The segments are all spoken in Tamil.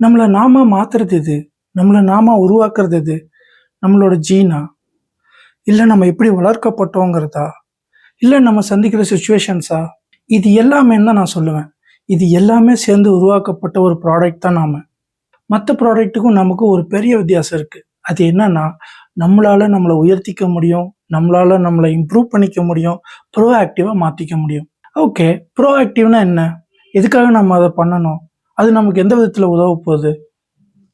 நம்மளை நாம மாத்துறது எது? நம்மளை நாம உருவாக்குறது எது? நம்மளோட ஜீனா? இல்லை நம்ம எப்படி வளர்க்கப்பட்டோங்கிறதா? இல்லை நம்ம சந்திக்கிற சுச்சுவேஷன்ஸா இது எல்லாமே தான் நான் சொல்லுவேன். இது எல்லாமே சேர்ந்து உருவாக்கப்பட்ட ஒரு ப்ராடக்ட் தான் நாம. மற்ற ப்ராடக்ட்டுக்கும் நமக்கு ஒரு பெரிய வித்தியாசம் இருக்கு. அது என்னன்னா நம்மளால நம்மளை உயர்த்திக்க முடியும் நம்மளால நம்மளை இம்ப்ரூவ் பண்ணிக்க முடியும் ப்ரோ ஆக்டிவாக மாற்றிக்க முடியும். ஓகே ப்ரோ ஆக்டிவ்னா என்ன? எதுக்காக நம்ம அதை பண்ணணும்? அது நமக்கு எந்த விதத்தில் உதவ போகுது?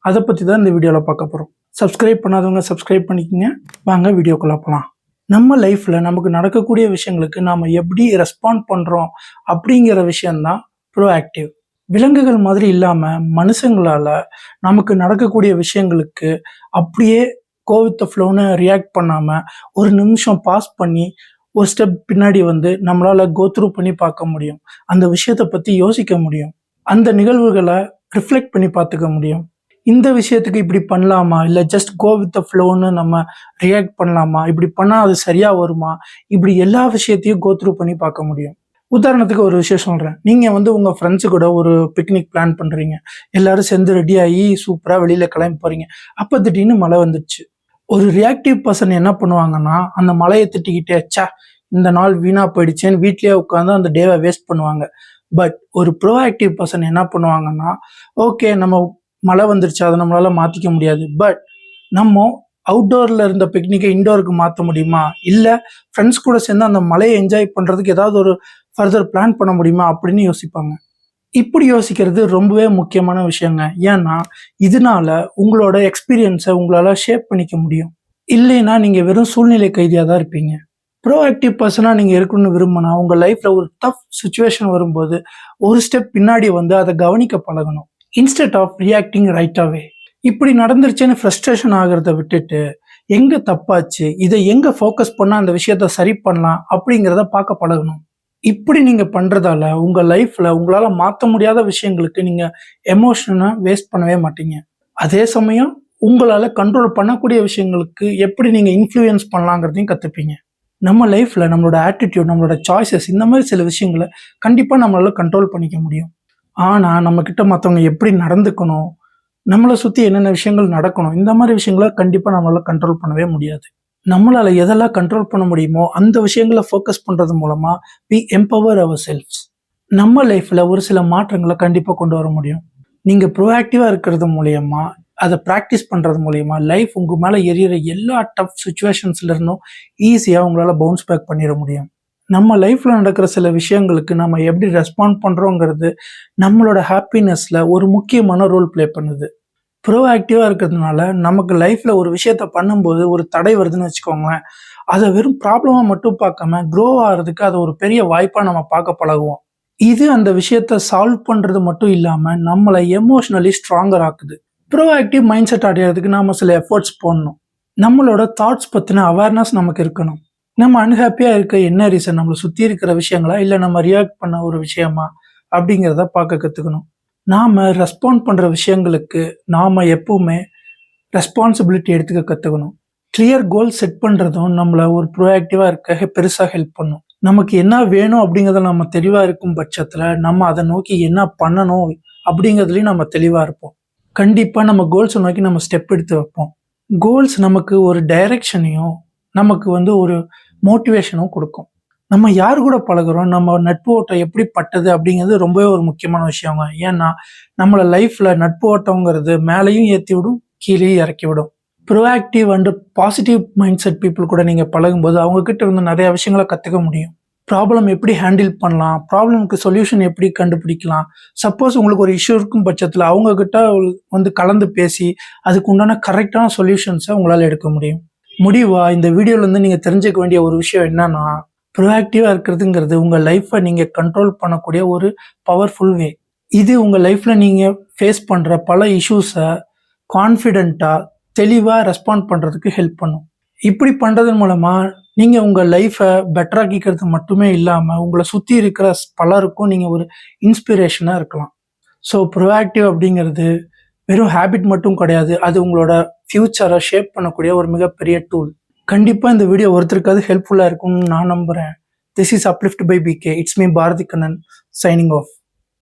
அதை பற்றி தான் இந்த வீடியோவில் பார்க்க போகிறோம் சப்ஸ்கிரைப் பண்ணாதவங்க சப்ஸ்கிரைப் பண்ணிக்கோங்க. வாங்க வீடியோக்குள்ளே போகலாம் நம்ம லைஃப்பில் நமக்கு நடக்கக்கூடிய விஷயங்களுக்கு நாம் எப்படி ரெஸ்பாண்ட் பண்ணுறோம் அப்படிங்கிற விஷயந்தான் ப்ரோஆக்டிவ் விலங்குகள் மாதிரி இல்லாமல் மனுஷங்களால் நமக்கு நடக்கக்கூடிய விஷயங்களுக்கு அப்படியே கோவித்த ஃப்ளோன்னு ரியாக்ட் பண்ணாமல் ஒரு நிமிஷம் பாஸ் பண்ணி ஒரு ஸ்டெப் பின்னாடி வந்து நம்மளால் கோத்ரூ பண்ணி பார்க்க முடியும். அந்த விஷயத்தை பற்றி யோசிக்க முடியும். அந்த நிகழ்வுகளை ரிஃப்ளெக்ட் பண்ணி பார்த்துக்க முடியும். இந்த விஷயத்துக்கு இப்படி பண்ணலாமா? இல்லை ஜஸ்ட் கோ வித் த ஃப்ளோன்னு நம்ம ரியாக்ட் பண்ணலாமா? இப்படி பண்ணால் அது சரியாக வருமா? இப்படி எல்லா விஷயத்தையும் கோத்ரூ பண்ணி பார்க்க முடியும். உதாரணத்துக்கு ஒரு விஷயம் சொல்கிறேன் நீங்கள் வந்து உங்கள் ஃப்ரெண்ட்ஸு கூட ஒரு பிக்னிக் பிளான் பண்ணுறீங்க எல்லாரும் சேர்ந்து ரெடியாகி சூப்பராக வெளியில் கிளம்பி போகிறீங்க அப்போ திடீர்னு மழை வந்துடுச்சு ஒரு ரியாக்டிவ் பர்சன் என்ன பண்ணுவாங்கன்னா அந்த மலையை திட்டிக்கிட்டே ச்சே இந்த நாள் வீணாக போயிடுச்சேன்னு வீட்லேயே உட்காந்து அந்த டேவை வேஸ்ட் பண்ணுவாங்க. பட் ஒரு ப்ரோஆக்டிவ் பர்சன் என்ன பண்ணுவாங்கன்னா ஓகே நம்ம மழை வந்துருச்சு அதை நம்மளால மாற்றிக்க முடியாது. பட் நம்ம அவுட்டோரில் இருந்த பிக்னிக்கை இன்டோருக்கு மாற்ற முடியுமா? இல்லை ஃப்ரெண்ட்ஸ் கூட சேர்ந்து அந்த மலையை என்ஜாய் பண்ணுறதுக்கு ஏதாவது ஒரு ஃபர்தர் பிளான் பண்ண முடியுமா? அப்படின்னு யோசிப்பாங்க. இப்படி யோசிக்கிறது ரொம்பவே முக்கியமான விஷயங்க. ஏன்னா இதனால உங்களோட எக்ஸ்பீரியன்ஸை உங்களால் ஷேப் பண்ணிக்க முடியும். இல்லைன்னா நீங்கள் வெறும் சூழ்நிலை கைதியாக தான் இருப்பீங்க. ப்ரோ ஆக்டிவ் பர்சனாக நீங்கள் இருக்கணும்னு விரும்பினா உங்கள் லைஃப்பில் ஒரு டஃப் சுச்சுவேஷன் வரும்போது ஒரு ஸ்டெப் பின்னாடி வந்து அதை கவனிக்க பழகணும். இன்ஸ்டெட் ஆஃப் ரியாக்டிங் ரைட்டாகவே இப்படி நடந்துருச்சுன்னு ஃப்ரஸ்ட்ரேஷன் ஆகிறத விட்டுட்டு எங்கே தப்பாச்சு இதை எங்கே ஃபோக்கஸ் பண்ணால் அந்த விஷயத்த சரி பண்ணலாம் அப்படிங்கிறத பார்க்க பழகணும். இப்படி நீங்கள் பண்ணுறதால உங்கள் லைஃப்பில் உங்களால் மாற்ற முடியாத விஷயங்களுக்கு நீங்கள் எமோஷனை வேஸ்ட் பண்ணவே மாட்டீங்க. அதே சமயம் உங்களால் கண்ட்ரோல் பண்ணக்கூடிய விஷயங்களுக்கு எப்படி நீங்கள் இன்ஃப்ளூயன்ஸ் பண்ணலாங்கிறதையும் கற்றுப்பீங்க நம்ம லைஃப்பில் நம்மளோட ஆட்டிடியூட் நம்மளோட சாய்ஸஸ் இந்த மாதிரி சில விஷயங்களை கண்டிப்பாக நம்மளால் கண்ட்ரோல் பண்ணிக்க முடியும். ஆனால் நம்மக்கிட்ட மற்றவங்க எப்படி நடந்துக்கணும் நம்மளை சுற்றி என்னென்ன விஷயங்கள் நடக்கணும் இந்த மாதிரி விஷயங்களை கண்டிப்பாக நம்மளால் கண்ட்ரோல் பண்ணவே முடியாது. நம்மளால் எதெல்லாம் கண்ட்ரோல் பண்ண முடியுமோ அந்த விஷயங்களை ஃபோக்கஸ் பண்ணுறது மூலமாக வி எம்பவர் அவர் செல்ஃப்ஸ் நம்ம லைஃப்பில் ஒரு சில மாற்றங்களை கண்டிப்பாக கொண்டு வர முடியும். நீங்கள் ப்ரோஆக்டிவாக இருக்கிறது மூலயமா அதை ப்ராக்டிஸ் பண்ணுறது மூலயமா லைஃப் உங்கள் மேலே எரியிற எல்லா டஃப் சுச்சுவேஷன்ஸ்லேருந்தும் ஈஸியாக உங்களால் பவுன்ஸ் பேக் பண்ணிட முடியும். நம்ம லைஃப்பில் நடக்கிற சில விஷயங்களுக்கு நம்ம எப்படி ரெஸ்பாண்ட் பண்ணுறோங்கிறது நம்மளோட ஹாப்பினஸில் ஒரு முக்கியமான ரோல் ப்ளே பண்ணுது. ப்ரோஆக்டிவாக இருக்கிறதுனால நமக்கு லைஃப்பில் ஒரு விஷயத்த பண்ணும்போது ஒரு தடை வருதுன்னு வச்சுக்கோங்களேன் அதை வெறும் ப்ராப்ளமாக மட்டும் பார்க்காம க்ரோ ஆகிறதுக்கு அதை ஒரு பெரிய வாய்ப்பாக நம்ம பார்க்க பழகுவோம். இது அந்த விஷயத்த சால்வ் பண்ணுறது மட்டும் இல்லாமல் நம்மளை எமோஷ்னலி ஸ்ட்ராங்கர் ஆக்குது. ப்ரோஆக்டிவ் மைண்ட் செட் அடையிறதுக்கு நாம் சில எஃபர்ட்ஸ் போடணும். நம்மளோட தாட்ஸ் பற்றின அவேர்னஸ் நமக்கு இருக்கணும். நம்ம அன்ஹாப்பியாக இருக்க என்ன ரீசன் நம்மளை சுற்றி இருக்கிற விஷயங்களா? இல்லை நம்ம ரியாக்ட் பண்ண ஒரு விஷயமா? அப்படிங்கிறத பார்க்க கற்றுக்கணும் நாம் ரெஸ்பாண்ட் பண்ணுற விஷயங்களுக்கு நாம் எப்பவுமே ரெஸ்பான்சிபிலிட்டி எடுத்துக்க கற்றுக்கணும் கிளியர் கோல் செட் பண்ணுறதும் நம்மளை ஒரு ப்ரோஆக்டிவாக இருக்க பெருசாக ஹெல்ப் பண்ணும். நமக்கு என்ன வேணும் அப்படிங்கிறத நம்ம தெளிவாக இருக்கும் பட்சத்தில் நம்ம அதை நோக்கி என்ன பண்ணணும் அப்படிங்கிறதுலையும் நம்ம தெளிவாக இருப்போம். கண்டிப்பாக நம்ம கோல்ஸை நோக்கி நம்ம ஸ்டெப் எடுத்து வைப்போம். கோல்ஸ் நமக்கு ஒரு டைரக்ஷனையும் நமக்கு வந்து ஒரு மோட்டிவேஷனும் கொடுக்கும். நம்ம யார் கூட பழகுறோம்? நம்ம நட்பு ஓட்டம் எப்படி பட்டது? அப்படிங்கிறது ரொம்பவே ஒரு முக்கியமான விஷயங்க ஏன்னா நம்மளை லைஃப்பில் நட்பு ஓட்டங்கிறது மேலேயும் ஏற்றி விடும் கீழேயும் இறக்கி விடும். Proactive and positive mind set people கூட நீங்கள் பழகும்போது அவங்கக்கிட்ட இருந்து நிறைய விஷயங்களை கற்றுக்க முடியும். ப்ராப்ளம் எப்படி ஹேண்டில் பண்ணலாம்? ப்ராப்ளமுக்கு சொல்யூஷன் எப்படி கண்டுபிடிக்கலாம்? சப்போஸ் உங்களுக்கு ஒரு இஷ்யூ இருக்கும் பட்சத்தில் அவங்கக்கிட்ட வந்து கலந்து பேசி அதுக்கு உண்டான கரெக்டான சொல்யூஷன்ஸை உங்களால் எடுக்க முடியும். முடிவா? இந்த வீடியோலேருந்து நீங்கள் தெரிஞ்சுக்க வேண்டிய ஒரு விஷயம் என்னன்னா ப்ரொஆக்டிவாக இருக்கிறதுங்கிறது உங்கள் லைஃப்பை நீங்கள் கண்ட்ரோல் பண்ணக்கூடிய ஒரு பவர்ஃபுல் வே இது உங்கள் லைஃப்பில் நீங்கள் ஃபேஸ் பண்ணுற பல இஷ்யூஸை கான்ஃபிடெண்ட்டாக தெளிவாக ரெஸ்பாண்ட் பண்ணுறதுக்கு ஹெல்ப் பண்ணும். இப்படி பண்ணுறதன் மூலமாக நீங்கள் உங்கள் லைஃப்பை பெட்டராக்கிக்கிறது மட்டுமே இல்லாமல் உங்களை சுற்றி இருக்கிற பலருக்கும் நீங்கள் ஒரு இன்ஸ்பிரேஷனாக இருக்கலாம். ஸோ ப்ரோஆக்டிவ் அப்படிங்கிறது வெறும் ஹேபிட் மட்டும் கிடையாது. அது உங்களோட ஃப்யூச்சரை ஷேப் பண்ணக்கூடிய ஒரு மிகப்பெரிய டூல் கண்டிப்பாக இந்த வீடியோ ஒருத்தருக்காவது ஹெல்ப்ஃபுல்லாக இருக்கும்னு நான் நம்புகிறேன் this is uplift by PK it's me Bharathi Kannan signing off